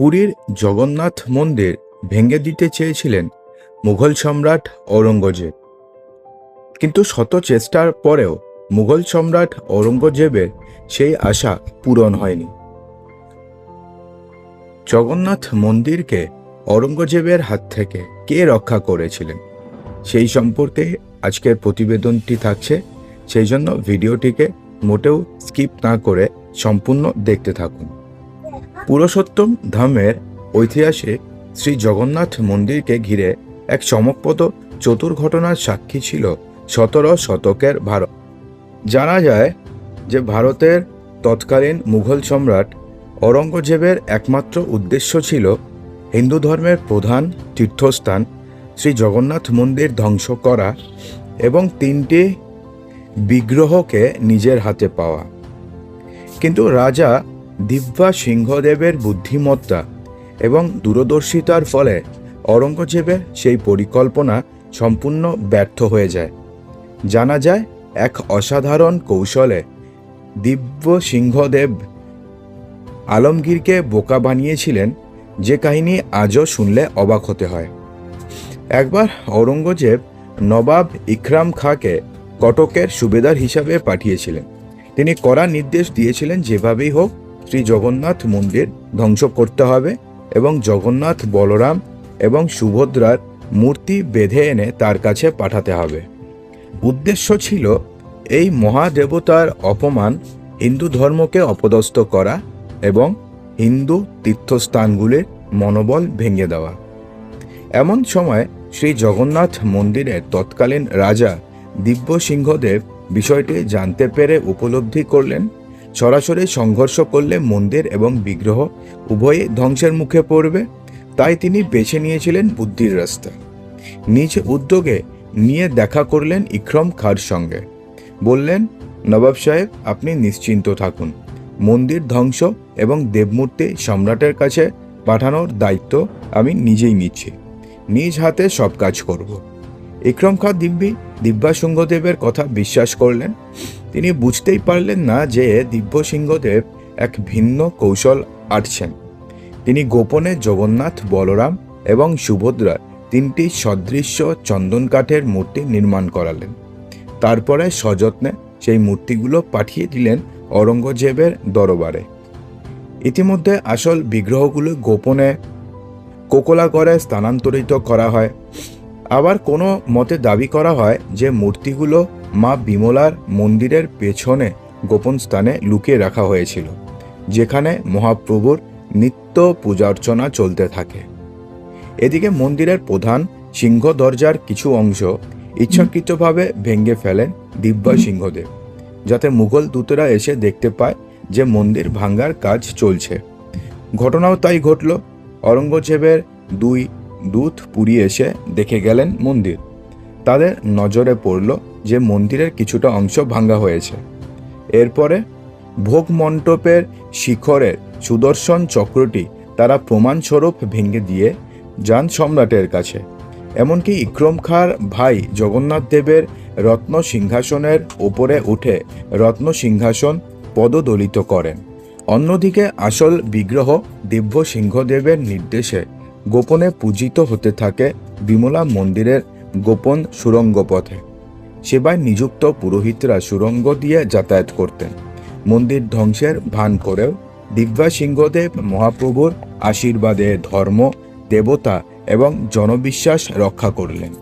পুরীর জগন্নাথ মন্দির ভেঙে দিতে চেয়েছিলেন মুঘল সম্রাট ঔরঙ্গজেব। কিন্তু শত চেষ্টার পরেও মুঘল সম্রাট ঔরঙ্গজেবের সেই আশা পূরণ হয়নি। জগন্নাথ মন্দিরকে ঔরঙ্গজেবের হাত থেকে কে রক্ষা করেছিলেন? সেই সম্পর্কে আজকের প্রতিবেদনটি থাকছে, সেই জন্য ভিডিওটিকে মোটেও স্কিপ না করে সম্পূর্ণ দেখতে থাকুন। পুরুষোত্তম ধামের ঐতিহাসিক শ্রী জগন্নাথ মন্দিরকে ঘিরে এক চমকপ্রদ চতুর ঘটনার সাক্ষী ছিল সতেরো শতকের ভারত। জানা যায় যে ভারতের তৎকালীন মুঘল সম্রাট ঔরঙ্গজেবের একমাত্র উদ্দেশ্য ছিল হিন্দু ধর্মের প্রধান তীর্থস্থান শ্রী জগন্নাথ মন্দির ধ্বংস করা এবং তিনটি বিগ্রহকে নিজের হাতে পাওয়া। কিন্তু রাজা দিব্যা সিংহদেবের বুদ্ধিমত্তা এবং দূরদর্শিতার ফলে ঔরঙ্গজেবের সেই পরিকল্পনা সম্পূর্ণ ব্যর্থ হয়ে যায়। জানা যায়, এক অসাধারণ কৌশলে দিব্য সিংহদেব আলমগীরকে বোকা বানিয়েছিলেন, যে কাহিনী আজও শুনলে অবাক হতে হয়। একবার ঔরঙ্গজেব নবাব ইকরাম খাঁকে কটকের সুবেদার হিসাবে পাঠিয়েছিলেন। তিনি কড়া নির্দেশ দিয়েছিলেন যেভাবেই হোক শ্রী জগন্নাথ মন্দির ধ্বংস করতে হবে এবং জগন্নাথ বলরাম এবং সুভদ্রার মূর্তি বেঁধে এনে তার কাছে পাঠাতে হবে। উদ্দেশ্য ছিল এই মহাদেবতার অপমান হিন্দু ধর্মকে অপদস্থ করা এবং হিন্দু তীর্থস্থানগুলির মনোবল ভেঙে দেওয়া। এমন সময় শ্রী জগন্নাথ মন্দিরের তৎকালীন রাজা দিব্য সিংহদেব বিষয়টি জানতে পেরে উপলব্ধি করলেন সরাসরি সংঘর্ষ করলে মন্দির এবং বিগ্রহ উভয়ে ধ্বংসের মুখে পড়বে, তাই তিনি বেছে নিয়েছিলেন বুদ্ধির রাস্তা। নিজ উদ্যোগে নিয়ে দেখা করলেন ইক্রম খার সঙ্গে। বললেন, নবাব সাহেব, আপনি নিশ্চিন্ত থাকুন। মন্দির ধ্বংস এবং দেবমূর্তি সম্রাটের কাছে পাঠানোর দায়িত্ব আমি নিজেই নিচ্ছি। নিজ হাতে সব কাজ করব। ইক্রম খা দিব্যি দিব্যা সিংহদেবের কথা বিশ্বাস করলেন। তিনি বুঝতেই পারলেন না যে দিব্য সিংহদেব এক ভিন্ন কৌশল আটছেন। তিনি গোপনে জগন্নাথ, বলরাম এবং সুভদ্রার তিনটি সদৃশ্য চন্দন কাঠের মূর্তি নির্মাণ করালেন। তারপরে সযত্নে সেই মূর্তিগুলো পাঠিয়ে দিলেন ঔরঙ্গজেবের দরবারে। ইতিমধ্যে আসল বিগ্রহগুলো গোপনে কোকলাগড়ে স্থানান্তরিত করা হয়। আবার কোনো মতে দাবি করা হয় যে মূর্তিগুলো মা বিমলার মন্দিরের পেছনে গোপন স্থানে লুকিয়ে রাখা হয়েছিল, যেখানে মহাপ্রভুর নিত্য পূজার্চনা চলতে থাকে। এদিকে মন্দিরের প্রধান সিংহ দরজার কিছু অংশ ইচ্ছাকৃতভাবে ভেঙে ফেলেন দিব্যা সিংহদেব, যাতে মুঘল দূতেরা এসে দেখতে পায় যে মন্দির ভাঙ্গার কাজ চলছে। ঘটনাও তাই ঘটল। অরঙ্গজেবের দুই দূত পুরী এসে দেখে গেলেন মন্দির। তাদের নজরে পড়ল যে মন্দিরের কিছুটা অংশ ভাঙ্গা হয়েছে। এরপরে ভোগ মণ্ডপের শিখরের সুদর্শন চক্রটি তারা প্রমাণস্বরূপ ভেঙে দিয়ে যান সম্রাটের কাছে। এমনকি ইক্রম খাঁর ভাই জগন্নাথ দেবের রত্ন সিংহাসনের ওপরে উঠে রত্ন সিংহাসন পদদলিত করেন। অন্যদিকে আসল বিগ্রহ দিব্য সিংহদেবের নির্দেশে গোপনে পূজিত হতে থাকে বিমলা মন্দিরের গোপন সুরঙ্গ পথে সেবায় নিযুক্ত পুরোহিতরা সুরঙ্গ দিয়ে যাতায়াত করতেন। মন্দির ধ্বংসের ভান করেও দিব্যা সিংহদেব মহাপ্রভুর আশীর্বাদে ধর্ম, দেবতা এবং জনবিশ্বাস রক্ষা করলেন।